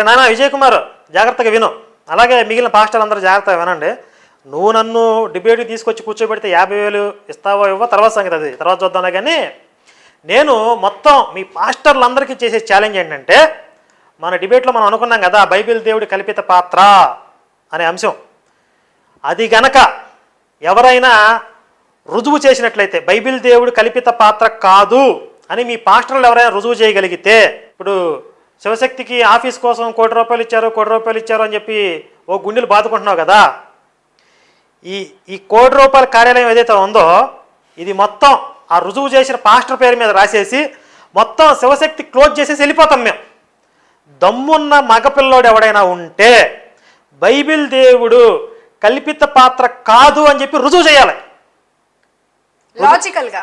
అరే నాన్న విజయ్ కుమార్ జాగ్రత్తగా విను. అలాగే మిగిలిన పాస్టర్లు అందరూ జాగ్రత్తగా వినండి. నువ్వు నన్ను డిబేట్కి తీసుకొచ్చి కూర్చోబెడితే యాభై వేలు ఇస్తావో ఇవ్వో తర్వాత సంగతి అది. తర్వాత చూద్దాంలే కానీ నేను మొత్తం మీ పాస్టర్లందరికీ చేసే ఛాలెంజ్ ఏంటంటే మన డిబేట్లో మనం అనుకున్నాం కదా బైబిల్ దేవుడి కల్పిత పాత్ర అనే అంశం. అది గనక ఎవరైనా రుజువు చేసినట్లయితే బైబిల్ దేవుడు కల్పిత పాత్ర కాదు అని మీ పాస్టర్లు ఎవరైనా రుజువు చేయగలిగితే ఇప్పుడు శివశక్తికి ఆఫీస్ కోసం కోటి రూపాయలు ఇచ్చారు కోటి రూపాయలు ఇచ్చారు అని చెప్పి ఓ గుండెలు బాదుకుంటున్నావు కదా? ఈ ఈ కోటి రూపాయల కార్యాలయం ఏదైతే ఉందో ఇది మొత్తం ఆ రుజువు చేసిన పాస్టర్ పేరు మీద రాసేసి మొత్తం శివశక్తి క్లోజ్ చేసేసి వెళ్ళిపోతాం మేము. దమ్మున్న మగపిల్లోడు ఎవడైనా ఉంటే బైబిల్ దేవుడు కల్పిత పాత్ర కాదు అని చెప్పి రుజువు చేయాలి. లాజికల్గా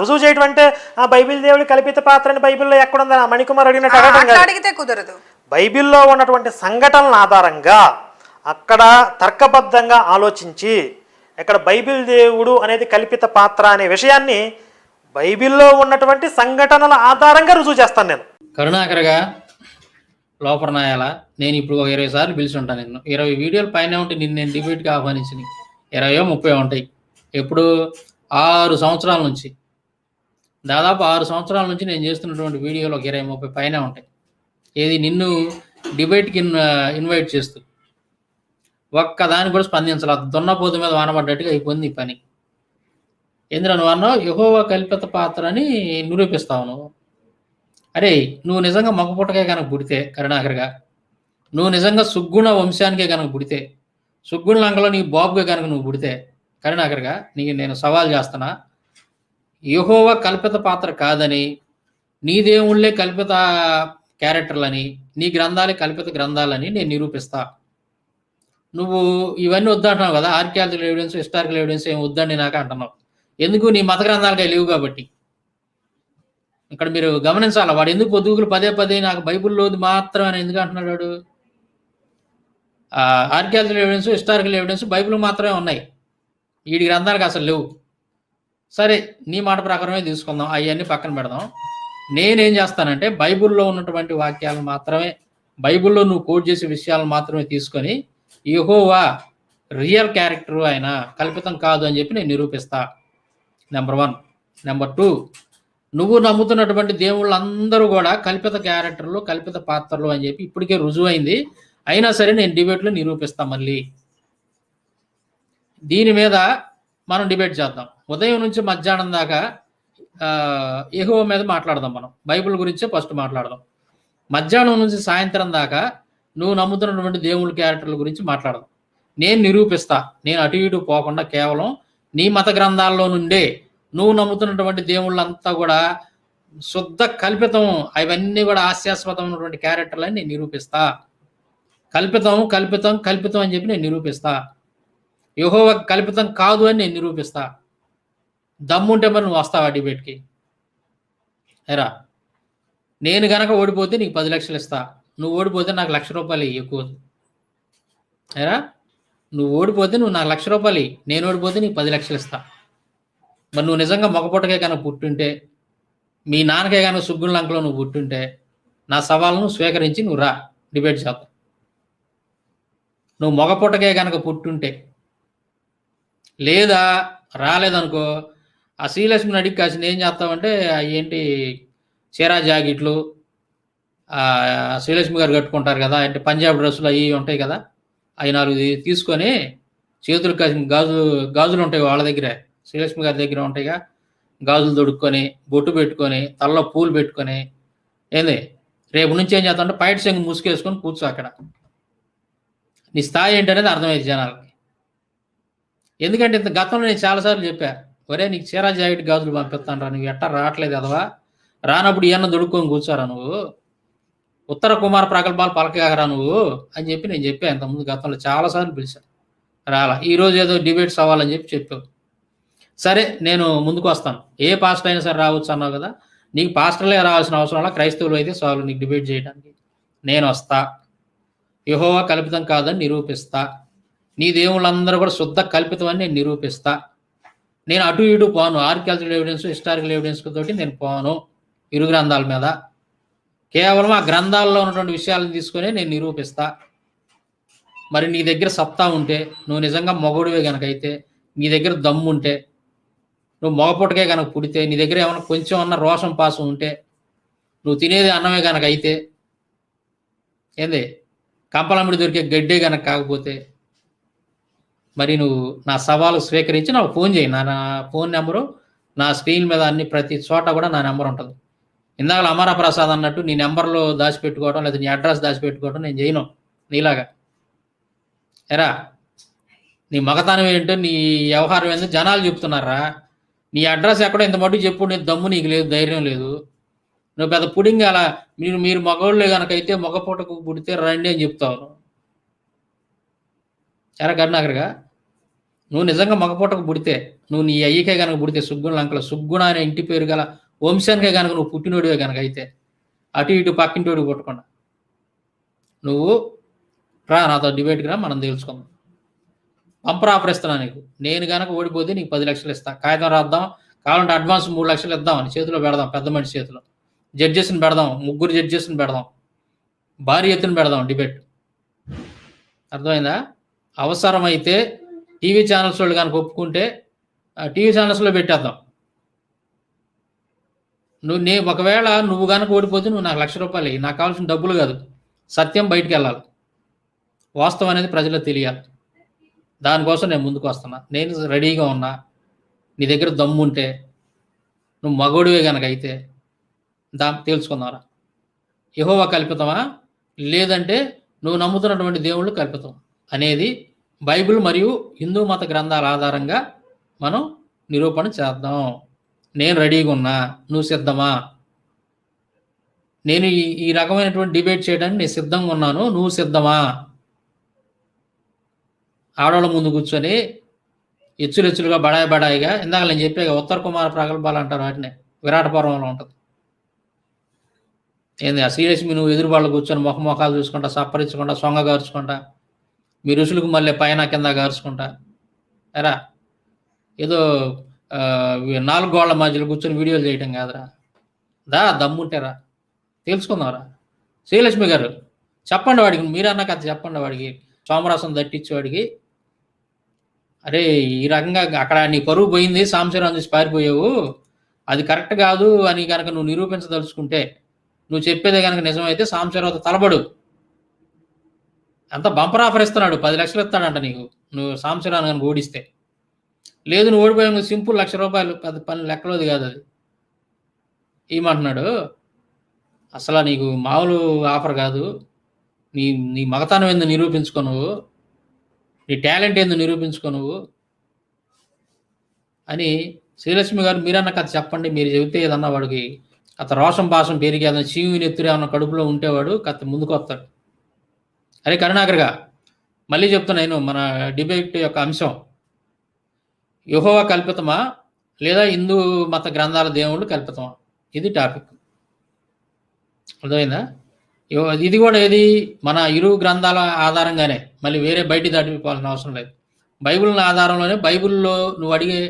రుజువు చేయడం అంటే ఆ బైబిల్ దేవుడి కల్పిత పాత్ర అని బైబిల్లో ఎక్కడుందని ఆ మణికుమార్ అడిగినట్టు అడగడం కాదు. అడిగితే కుదరదు. బైబిల్లో ఉన్నటువంటి సంఘటనల ఆధారంగా అక్కడ తర్కబద్ధంగా ఆలోచించి ఇక్కడ బైబిల్ దేవుడు అనేది కల్పిత పాత్ర అనే విషయాన్ని బైబిల్లో ఉన్నటువంటి సంఘటనల ఆధారంగా రుజువు చేస్తాను నేను. కరుణాకరగా లోపల నాయాల? నేను ఇప్పుడు ఒక ఇరవై సార్లు పిలిచి ఉంటాను నిన్ను. ఇరవై వీడియోలు పైన ఉంటే నిన్ను నేను డిబేట్కి ఆహ్వానించిన. ఇరవయో ముప్పై ఉంటాయి. ఎప్పుడు? ఆరు సంవత్సరాల నుంచి. దాదాపు ఆరు సంవత్సరాల నుంచి నేను చేస్తున్నటువంటి వీడియోలు ఒక ఇరవై ముప్పై పైన ఉంటాయి. ఏది నిన్ను డిబేట్కి ఇన్వైట్ చేస్తూ. ఒక్క దాన్ని కూడా స్పందించాలి. దున్నపోతు మీద వానబడ్డట్టుగా అయిపోయింది ఈ పని. ఎందులో నువ్వు అన్నావు? యహోవా కల్పిత పాత్ర అని నిరూపిస్తావు నువ్వు. అరే నువ్వు నిజంగా మగపుటకే కనుక పుడితే కరుణాకర్గా నువ్వు నిజంగా సుగ్గుణ వంశానికే కనుక పుడితే సుగ్గుణ లంకలో నీ బాబుగా కనుక నువ్వు పుడితే కరుణాకర్గా నీకు నేను సవాల్ చేస్తున్నా. యహోవ కల్పిత పాత్ర కాదని నీ దేవుళ్ళే కల్పిత క్యారెక్టర్లని నీ గ్రంథాలే కల్పిత గ్రంథాలని నేను నిరూపిస్తా. నువ్వు ఇవన్నీ వద్దంటున్నావు కదా ఆర్కియాలజికల్ ఎవిడెన్స్ హిస్టారికల్ ఎవిడెన్స్ ఏం వద్దండి నాకు అంటున్నావు. ఎందుకు నీ మత గ్రంథాలకే లేవు కాబట్టి? ఇక్కడ మీరు గమనించాలి వాడు ఎందుకు పొద్దుగులు పదే పదే నాకు బైబిల్లోది మాత్రం అని ఎందుకు అంటున్నాడు వాడు? Archaeological evidence historical evidence Bible మాత్రమే ఉన్నాయి. వీడి గ్రంథాలకు అసలు లేవు. సరే నీ మాట ప్రకారమే తీసుకుందాం. అవన్నీ పక్కన పెడదాం. నేనేం చేస్తానంటే బైబిల్లో ఉన్నటువంటి వాక్యాలను మాత్రమే బైబిల్లో నువ్వు కోట్ చేసే విషయాలను మాత్రమే తీసుకొని యహోవా రియల్ క్యారెక్టర్ ఆయన కల్పితం కాదు అని చెప్పి నేను నిరూపిస్తా. నెంబర్ వన్ నెంబర్ టూ నువ్వు నమ్ముతున్నటువంటి దేవుళ్ళందరూ కూడా కల్పిత క్యారెక్టర్లు కల్పిత పాత్రలు అని చెప్పి ఇప్పటికే రుజువైంది. అయినా సరే నేను డిబేట్లో నిరూపిస్తా మళ్ళీ. దీని మీద మనం డిబేట్ చేద్దాం. ఉదయం నుంచి మధ్యాహ్నం దాకా ఎహో మీద మాట్లాడదాం మనం. బైబిల్ గురించే ఫస్ట్ మాట్లాడదాం. మధ్యాహ్నం నుంచి సాయంత్రం దాకా నువ్వు నమ్ముతున్నటువంటి దేవుళ్ళ క్యారెక్టర్ల గురించి మాట్లాడదాం. నేను నిరూపిస్తా. నేను అటు ఇటు పోకుండా కేవలం నీ మత గ్రంథాల్లో నుండే నువ్వు నమ్ముతున్నటువంటి దేవుళ్ళంతా కూడా శుద్ధ కల్పితం అవన్నీ కూడా హాస్యాస్పదమైనటువంటి క్యారెక్టర్లని నేను నిరూపిస్తా. కల్పితం కల్పితం కల్పితం అని చెప్పి నేను నిరూపిస్తా. యహోవ కల్పితం కాదు అని నేను నిరూపిస్తా. దమ్ముంటే మరి నువ్వు వస్తావా డిబేట్కి? ఎరా నేను గనక ఓడిపోతే నీకు పది లక్షలు ఇస్తా. నువ్వు ఓడిపోతే నాకు లక్ష రూపాయలు ఎక్కువ. ఎరా నువ్వు ఓడిపోతే నువ్వు నాకు లక్ష రూపాయలు నేను ఓడిపోతే నీకు పది లక్షలు ఇస్తా. మరి నువ్వు నిజంగా మొగపొట్టకే కనుక పుట్టుంటే మీ నాన్నకే కనుక సుగ్గుల లంకలో నువ్వు పుట్టుంటే నా సవాళ్ళను స్వీకరించి నువ్వు రా. డిబేట్ చేద్దాం నువ్వు మొగపొట్టకే కనుక పుట్టుంటే లేదా రాలేదనుకో ఆ శ్రీలక్ష్మిని అడిగి కాసిన ఏం చేస్తామంటే ఏంటి చీరా జాకెట్లు శ్రీలక్ష్మి గారు కట్టుకుంటారు కదా అంటే పంజాబ్ డ్రెస్సులు అవి ఉంటాయి కదా అవి నాలుగు తీసుకొని చేతులు కాసిన గాజు గాజులు ఉంటాయి వాళ్ళ దగ్గరే శ్రీలక్ష్మి గారి దగ్గర ఉంటాయిగా గాజులు దొడుక్కొని బొట్టు పెట్టుకొని తలలో పూలు పెట్టుకొని ఏంది? రేపు నుంచి ఏం చేస్తామంటే పైట సెంగు మూసుకేసుకొని కూర్చో అక్కడ. నీ స్థాయి ఏంటనేది అర్థమైంది జనాలు ఎందుకంటే ఇంత గతంలో నేను చాలాసార్లు చెప్పా ఒరే నీకు చీరా జాకెట్ గాజులు పంపిస్తాను రా నువ్వు ఎట్టా రావట్లేదు కదవా రానప్పుడు ఇవన్న దొడుక్కొని కూర్చోరా నువ్వు? ఉత్తర కుమార ప్రకల్పాలు పలకగరా నువ్వు? అని చెప్పి నేను చెప్పాను ఇంతకుముందు గతంలో చాలాసార్లు పిలిచాను రాలా ఈరోజు ఏదో డిబేట్స్ అవ్వాలని చెప్పి చెప్పావు. సరే నేను ముందుకు వస్తాను. ఏ పాస్టర్ అయినా సరే రావచ్చు అన్నావు కదా నీకు పాస్టర్లే రావాల్సిన అవసరం వల్ల క్రైస్తవులు అయితే చాలు నీకు డిబేట్ చేయడానికి. నేను వస్తా. యహోవా కల్పితం కాదని నిరూపిస్తా. నీ దేవుళ్ళందరూ కూడా శుద్ధ కల్పితమని నేను నిరూపిస్తా. నేను అటు ఇటు పోను. ఆర్కియాలజికల్ ఎవిడెన్స్ హిస్టారికల్ ఎవిడెన్స్ తోటి నేను పోను ఇరు గ్రంథాల మీద. కేవలం ఆ గ్రంథాల్లో ఉన్నటువంటి విషయాలను తీసుకొని నేను నిరూపిస్తా. మరి నీ దగ్గర సత్తా ఉంటే నువ్వు నిజంగా మొగుడివే కనుకైతే నీ దగ్గర దమ్ము ఉంటే నువ్వు మొగపుటకే కనుక పుడితే నీ దగ్గర ఏమైనా కొంచెం అన్న రోషం పాసం ఉంటే నువ్వు తినేది అన్నమే కనుక అయితే ఏంది? కంపలమ్మిడి దొరికే గడ్డే కనుక కాకపోతే మరి నువ్వు నా సవాలు స్వీకరించి నాకు ఫోన్ చేయి. నా నా ఫోన్ నెంబరు నా స్క్రీన్ మీద అన్ని ప్రతి చోట కూడా నా నెంబర్ ఉంటుంది. ఇందాక అమరా ప్రసాద్ అన్నట్టు నీ నెంబర్లో దాచిపెట్టుకోవడం లేదా నీ అడ్రస్ దాచిపెట్టుకోవడం నేను చేయను. నీలాగా. ఎరా నీ మగతనం ఏంటో నీ వ్యవహారం ఏంటో జనాలు చెప్తున్నారా? నీ అడ్రస్ ఎక్కడో ఇంత మటుకు చెప్పు నీ దమ్ము నీకు లేదు ధైర్యం లేదు. నువ్వు పెద్ద పుడింగ్ అలా మీరు మీరు మగవాళ్ళే కనుకైతే మగ పూటకు పుడితే రండి అని చెప్తావు. ఎరా కరుణాకర్గా నువ్వు నిజంగా మగపూటకు పుడితే నువ్వు నీ అయ్యకే కనుక పుడితే సుగ్గుణ లంకల సుగ్గుణ అనే ఇంటి పేరు గల వంశానికే కనుక నువ్వు పుట్టినోడివే కనుక అయితే అటు ఇటు పక్కింటోడు పుట్టకుండా నువ్వు రా నాతో డిబేట్కి రా మనం తెలుసుకుందాం. పంపర్ ఆఫర్ ఇస్తున్నా నీకు. నేను కనుక ఓడిపోతే నీకు పది లక్షలు ఇస్తా. కాగితం రాద్దాం. కావాలంటే అడ్వాన్స్ మూడు లక్షలు ఇద్దాం అని చేతిలో పెడదాం పెద్ద మనిషి చేతిలో. జడ్జెస్ని పెడదాం ముగ్గురు జడ్జెస్ని పెడదాం. భారీ ఎత్తున పెడదాం డిబేట్ అర్థమైందా? అవసరమైతే టీవీ ఛానల్స్ వాళ్ళు కనుక ఒప్పుకుంటే టీవీ ఛానల్స్లో పెట్టేద్దాం. నువ్వు నే ఒకవేళ నువ్వు కనుక ఓడిపోతే నువ్వు నాకు లక్ష రూపాయలు నాకు కావాల్సిన డబ్బులు కాదు. సత్యం బయటికి వెళ్ళాలి. వాస్తవం అనేది ప్రజలకు తెలియాలి. దానికోసం నేను ముందుకు వస్తున్నా. నేను రెడీగా ఉన్నా. నీ దగ్గర దమ్ము ఉంటే నువ్వు మగోడివే కనుక అయితే దా తేల్చుకుందాంరా యహోవా కల్పితమా? లేదంటే నువ్వు నమ్ముతున్నటువంటి దేవుళ్ళు కల్పితం. అనేది బైబిల్ మరియు హిందూ మత గ్రంథాల ఆధారంగా మనం నిరూపణ చేద్దాం. నేను రెడీగా ఉన్నా నువ్వు సిద్ధమా? నేను ఈ ఈ రకమైనటువంటి డిబేట్ చేయడానికి నేను సిద్ధంగా ఉన్నాను నువ్వు సిద్ధమా? ఆడవాళ్ళ ముందు కూర్చొని ఎచ్చులెచ్చులుగా బడాయి బడాయిగా ఇందాక నేను చెప్పే ఉత్తర కుమార ప్రగల్భాలు అంటారు వాటిని విరాటపురంలో ఉంటుంది. ఏంది ఆ శ్రీలక్ష్మి నువ్వు ఎదురు వాళ్ళు కూర్చొని ముఖ ముఖాలు చూసుకుంటా సప్పరించుకుంటా సొంగ గార్చుకుంటా మీ ఋషులకు మళ్ళీ పైన కింద గార్చుకుంటా. ఎరా? ఏదో నాలుగు గోళ్ళ మధ్యలో కూర్చొని వీడియోలు చేయటం కాదురా. దా దమ్ముంటేరా. తెలుసుకుందాంరా. శ్రీలక్ష్మి గారు చెప్పండి వాడికి మీరన్నా కథ చెప్పండి వాడికి. సోమరసం దట్టించేవాడికి అరే ఈ రకంగా అక్కడ నీ పరువు పోయింది సాంశరం చూసి పారిపోయావు. అది కరెక్ట్ కాదు అని కనుక నువ్వు నిరూపించదలుచుకుంటే నువ్వు చెప్పేదే కనుక నిజమైతే సాంశరావు తలబడు అంత బంపర్ ఆఫర్ ఇస్తున్నాడు. పది లక్షలు ఇస్తాడంట నీకు. నువ్వు సాంశరాన్ని కనుక ఓడిస్తే. లేదు నువ్వు ఓడిపోయావు. సింపుల్ లక్ష రూపాయలు పెద్ద పని లెక్కలోది కాదు అది. ఏమంటున్నాడు? అసలు నీకు మామూలు ఆఫర్ కాదు. నీ నీ మగతనం ఏందో నిరూపించుకో నువ్వు. నీ టాలెంట్ ఏందో నిరూపించుకో నువ్వు. అని శ్రీలక్ష్మి గారు మీరన్న కథ చెప్పండి. మీరు చెబితే ఏదన్నా వాడికి అతను రోషం భాషం పెరిగి ఏదైనా చీవి నెత్తురు అన్న కడుపులో ఉంటేవాడు కథ ముందుకు వస్తాడు అరే కరుణాకర్గా మళ్ళీ చెప్తున్నా నేను మన డిబేట్ యొక్క అంశం. యహోవా కల్పితమా లేదా హిందూ మత గ్రంథాల దేవుళ్ళు కల్పితమా? ఇది టాపిక్. అర్థమైందా? ఇది కూడా ఏది? మన ఇరు గ్రంథాల ఆధారంగానే మళ్ళీ వేరే బయట దాటిపోవాల్సిన అవసరం లేదు. బైబిల్ ఆధారంలోనే బైబిల్లో నువ్వు అడిగే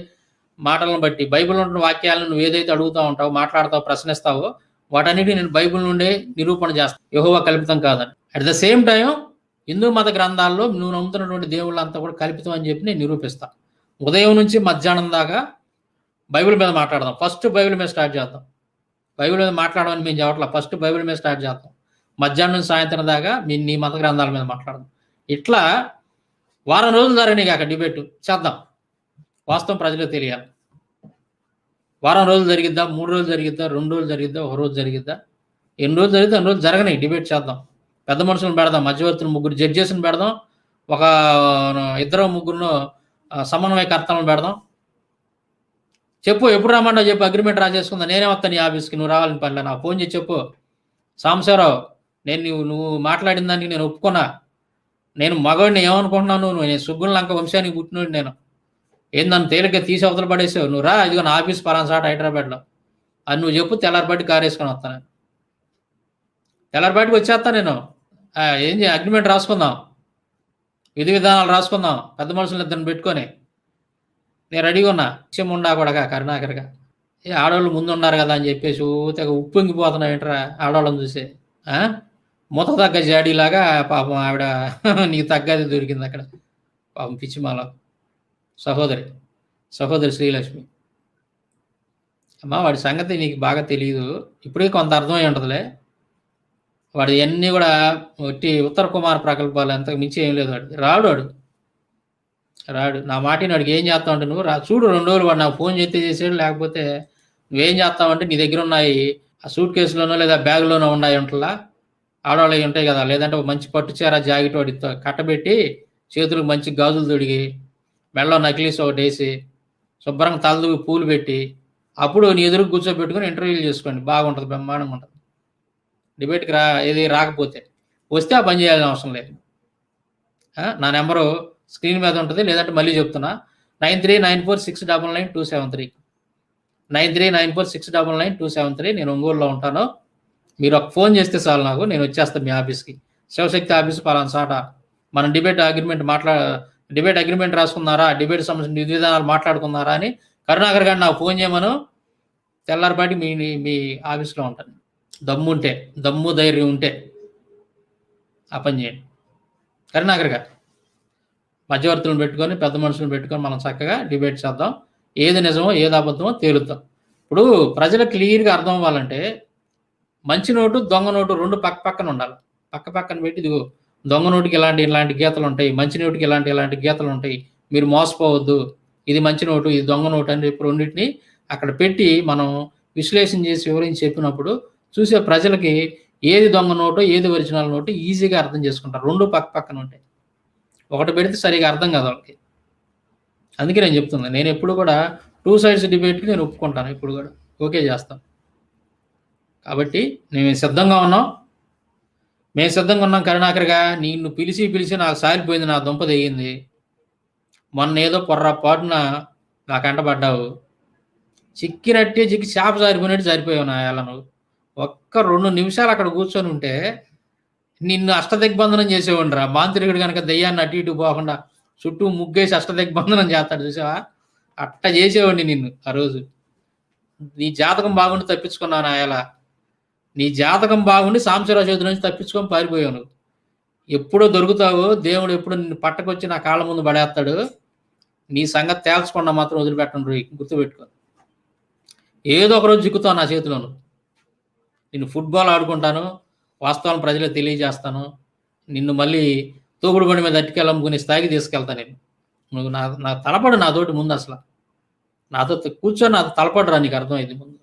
మాటలను బట్టి బైబిల్లో ఉన్న వాక్యాలను నువ్వు ఏదైతే అడుగుతా ఉంటావో మాట్లాడతావో ప్రశ్నిస్తావో వాటన్నిటి నేను బైబిల్ నుండే నిరూపణ చేస్తాను యహోవా కల్పితం కాదని. At the same time Hindu మత గ్రంథాల్లో నువ్వు నమ్ముతున్నటువంటి దేవుళ్ళంతా కూడా కల్పితం అని చెప్పి నేను నిరూపిస్తాను ఉదయం నుంచి మధ్యాహ్నం దాకా బైబిల్ మీద మాట్లాడదాం. ఫస్ట్ బైబిల్ మీద స్టార్ట్ చేద్దాం. బైబిల్ మీద మాట్లాడమని మేము చెప్పట్లా. ఫస్ట్ బైబిల్ మీద స్టార్ట్ చేద్దాం. మధ్యాహ్నం సాయంత్రం దాకా మీ నీ మత గ్రంథాల మీద మాట్లాడదాం. ఇట్లా వారం రోజులు జరిగినాయి కాక డిబేట్. చేద్దాం. వాస్తవం ప్రజలకు తెలియాలి. వారం రోజులు జరిగిద్దా? మూడు రోజులు జరిగిద్దా? రెండు రోజులు జరిగిద్దా? ఒక రోజు జరిగిద్దా? ఎన్ని రోజులు జరిగితే అన్ని రోజులు జరగనాయి డిబేట్ చేద్దాం. పెద్ద మనుషులను పెడదాం మధ్యవర్తులు ముగ్గురు జడ్జెస్ని పెడదాం ఒక ఇద్దరు ముగ్గురును సమన్వయకర్తలను పెడదాం. చెప్పు ఎప్పుడు రమ్మన్నా చెప్పు అగ్రిమెంట్ రాసేసుకుందా నేనే వస్తాను నీ ఆఫీస్కి నువ్వు రావాలని పనిలే. నాకు ఫోన్ చేసి చెప్పు. సాంబశివరావు నేను నువ్వు నువ్వు మాట్లాడిన దానికి నేను ఒప్పుకున్నా. నేను మగవాడిని ఏమనుకుంటున్నాను? నువ్వు నేను సుగ్గుల లంక వంశానికి పుట్టినోడు నేను. ఏం నన్ను తేలిగ్గా తీసి అవతల పడేసావు? నువ్వు రా ఇదిగో నా ఆఫీస్ పరాన్సాట హైదరాబాద్లో. అది నువ్వు చెప్పు తెల్లారిపాటి కారు వేసుకొని వస్తాను. తెల్లారిపాటికి వచ్చేస్తా నేను. ఏం చేయ అగ్రిమెంట్ రాసుకుందాం. విధి విధానాలు రాసుకుందాం. పెద్ద మనుషులు ఇద్దరిని పెట్టుకొని. నేను రెడీగా ఉన్నా. విషయం ఉండా కూడా కరుణాకరగా. ఏ ఆడవాళ్ళు ముందు ఉన్నారు కదా అని చెప్పేసి ఊతే ఉప్పొంగిపోతున్నావు ఏంట్రా ఆడవాళ్ళని చూసే. మూత తగ్గ జాడీలాగా పాపం ఆవిడ నీకు తగ్గది దొరికింది అక్కడ. పాపం పిచ్చిమాల సహోదరి. సహోదరి శ్రీలక్ష్మి. అమ్మా వాడి సంగతి నీకు బాగా తెలియదు ఇప్పుడే కొంత అర్థమై ఉంటుందిలే. వాడు ఇవన్నీ కూడా ఒట్టి ఉత్తర కుమార్ ప్రకల్పాలు అంతకు మించి ఏం లేదు వాడు. రాడు వాడు. రాడు. నా మాటిని వాడికి ఏం చేస్తావు నువ్వు రా. చూడు రెండు రోజులు వాడు నాకు ఫోన్ చేస్తే చేసాడు లేకపోతే నువ్వేం చేస్తావంటే నీ దగ్గర ఉన్నాయి ఆ సూట్ కేసులోనో లేదా బ్యాగ్లోనో ఉన్నాయి ఉంటలా ఆడవాళ్ళు ఉంటాయి కదా లేదంటే ఒక మంచి పట్టు చీర జాకెట్ వాడి కట్టబెట్టి చేతులకు మంచి గాజులు తొడిగి మెళ్ళో నక్లీస్ ఒకటి వేసి శుభ్రంగా తలదువి పూలు పెట్టి అప్పుడు నీ ఎదురు కూర్చోబెట్టుకుని ఇంటర్వ్యూలు చేసుకోండి. బాగుంటుంది బ్రహ్మాండంగా ఉంటుంది. డిబేట్కి రా ఏది రాకపోతే. వస్తే ఆ పని చేయాల్సిన అవసరం లేదు. నా నెంబరు స్క్రీన్ మీద ఉంటుంది లేదంటే మళ్ళీ చెప్తున్నా. Nine three nine four six double nine two seven three. Nine three nine four six double nine two seven three నేను ఒంగోలులో ఉంటాను. మీరు ఒక ఫోన్ చేస్తే చాలు నాకు నేను వచ్చేస్తాను మీ ఆఫీస్కి. శివశక్తి ఆఫీస్ పలానా సాట. మనం డిబేట్ అగ్రిమెంట్ మాట్లా డిబేట్ అగ్రిమెంట్ రాసుకున్నారా డిబేట్ సంబంధించిన విధి విధానాలు మాట్లాడుకున్నారా అని కరుణాకర్ గారు నాకు ఫోన్ చేయమను. తెల్లారిపాటి మీ మీ ఆఫీస్లో ఉంటాను. దమ్ము ఉంటే దమ్ము ధైర్యం ఉంటే ఆ పని చేయండి. కరీనాగర్గా మధ్యవర్తులను పెట్టుకొని పెద్ద మనుషులను పెట్టుకొని మనం చక్కగా డిబేట్ చేద్దాం. ఏది నిజమో ఏది అబద్ధమో తేలుద్దాం. ఇప్పుడు ప్రజలు క్లియర్గా అర్థం అవ్వాలంటే మంచి నోటు దొంగ నోటు రెండు పక్క పక్కన ఉండాలి. పక్క పక్కన పెట్టి ఇదిగో దొంగ నోటుకి ఇలాంటి ఇలాంటి గీతలు ఉంటాయి. మంచి నోటుకి ఇలాంటి ఇలాంటి గీతలు ఉంటాయి. మీరు మోసపోవద్దు. ఇది మంచి నోటు ఇది దొంగ నోటు అని చెప్పి రెండింటిని అక్కడ పెట్టి మనం విశ్లేషణ చేసి వివరించి చెప్పినప్పుడు చూసే ప్రజలకి ఏది దొంగ నోటో ఏది ఒరిజినల్ నోటో ఈజీగా అర్థం చేసుకుంటారు. రెండు పక్క పక్కన ఉంటాయి. ఒకటి పెడితే సరిగా అర్థం కాదు వాళ్ళకి. అందుకే నేను చెప్తున్నా నేను ఎప్పుడు కూడా టూ సైడ్స్ డిబేట్కి నేను ఒప్పుకుంటాను ఇప్పుడు కూడా. ఓకే చేస్తాను కాబట్టి మేము సిద్ధంగా ఉన్నాం. మేము సిద్ధంగా ఉన్నాం కరుణాకర్గా నిన్ను పిలిచి పిలిచి నాకు సారిపోయింది నా దుంప తెగింది. మొన్న ఏదో పొర్రపాటున నాకు అంటపడ్డావు చిక్కినట్టే చిక్కి చేప సారిపోయినట్టు సరిపోయావు నా ఎలా నువ్వు ఒక్క రెండు నిమిషాలు అక్కడ కూర్చొని ఉంటే నిన్ను అష్టదిగ్బంధనం చేసేవాడిరా మాంత్రికుడు కనుక దయ్యాన్ని అటు ఇటు పోకుండా చుట్టూ ముగ్గేసి అష్టదిగ్బంధనం చేస్తాడు చూసావా? అట్ట చేసేవాడిని నిన్ను ఆ రోజు. నీ జాతకం బాగుండి తప్పించుకున్నాను నాయలా. నీ జాతకం బాగుండి సాంశరావు చేతి నుంచి తప్పించుకొని పారిపోయావు నువ్వు. ఎప్పుడో దొరుకుతావు దేవుడు ఎప్పుడు నిన్ను పట్టకొచ్చి నా కాళ్ళ ముందు పడేస్తాడు. నీ సంగతి తేల్చకుండా మాత్రం వదిలిపెట్టండి గుర్తుపెట్టుకో. ఏదో ఒక రోజు చిక్కుతావు నా చేతిలో నేను నిన్ను ఫుట్బాల్ ఆడుకుంటాను వాస్తవాలను ప్రజలకు తెలియజేస్తాను నిన్ను మళ్ళీ తోపుడు బండి మీద అట్టుకెళ్ళమ్ముకునే స్థాయికి తీసుకెళ్తాను నేను. నువ్వు నా నా తలపడు నాతోటి ముందు అసలు. నాతో కూర్చొని నాతో తలపడరా నీకు అర్థమైంది ముందు.